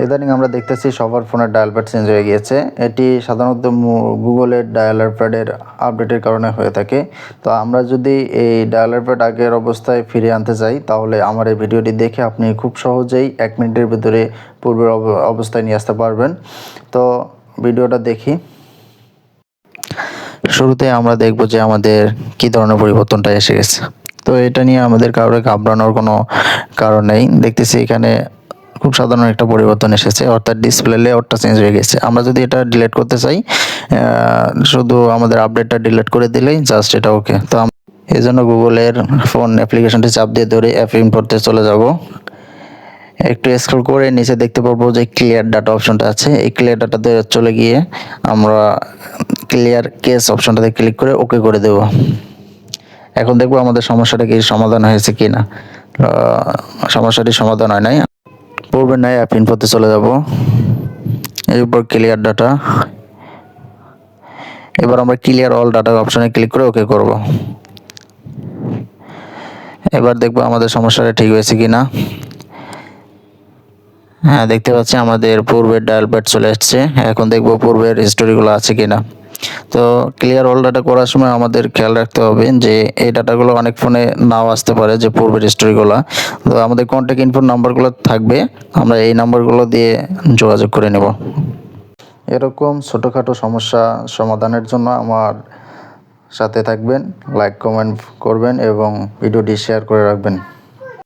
ইদানিং আমরা দেখতেছি সবার ফোনের ডায়াল প্যাড চেঞ্জ হয়ে গিয়েছে। এটি সাধারণত গুগলের ডায়ালার প্যাডের আপডেটের কারণে হয়ে থাকে। তো আমরা যদি এই ডায়ালার প্যাড আগের অবস্থায় ফিরে আনতে চাই, তাহলে আমার এই ভিডিওটি দেখে আপনি খুব সহজেই এক মিনিটের ভিতরে পূর্বের অব- অবস্থায় নিয়ে আসতে পারবেন। তো ভিডিওটা দেখি। শুরুতে আমরা দেখব যে আমাদের কি ধরনের পরিবর্তনটা এসে গেছে। তো এটা নিয়ে আমাদের কারোর ঘাবড়ানোর কোনো কারণ নেই। দেখতেছি এখানে খুব সাধারণ একটা পরিবর্তন এসেছে, অর্থাৎ ডিসপ্লে লেআউটটা চেঞ্জ হয়ে গেছে। আমরা যদি এটা ডিলিট করতে চাই শুধু আমাদের আপডেটটা ডিলিট করে দিলেই জাস্ট এটা ওকে তো এই জন্য গুগলের ফোন অ্যাপ্লিকেশনটি চাপ দিয়ে ধরে অ্যাপ ইম্পোর্টে চলে যাব। একটু স্ক্রল করে নিচে দেখতে পারব যে ক্লিয়ার ডাটা অপশনটা আছে। এই ক্লিয়ার ডাটাতে চলে গিয়ে আমরা ক্লিয়ার কেস অপশনটাতে ক্লিক করে ওকে করে দেব। এখন দেখব আমাদের সমস্যাটা কি, সমাধান হয়েছে কি না সমস্যাটি সমাধান হয় নাই। পূর্বে নাই অ্যাপ ইনফোতে চলে যাব। এর উপর ক্লিয়ার ডাটা এবার আমরা ক্লিয়ার অল ডাটা অপশনে ক্লিক করে ওকে করব। এবার দেখব আমাদের সমস্যাটা ঠিক হয়েছে কি না হ্যাঁ দেখতে পাচ্ছি আমাদের পূর্বের ডায়াল প্যাড চলে এসছে। এখন দেখব পূর্বের হিস্টোরিগুলো আছে কিনা। তো ক্লিয়ার অল ডাটা করার সময় আমাদের খেয়াল রাখতে হবে যে এই ডাটাগুলো অনেক ফোনে নাও আসতে পারে যে পূর্বের স্টোরিগুলো তো আমাদের কন্ট্যাক্ট ইনফোর নাম্বারগুলো থাকবে, আমরা এই নাম্বারগুলো দিয়ে যোগাযোগ করে নেব। এরকম ছোটোখাটো সমস্যা সমাধানের জন্য আমার সাথে থাকবেন লাইক কমেন্ট করবেন এবং ভিডিওটি শেয়ার করে রাখবেন।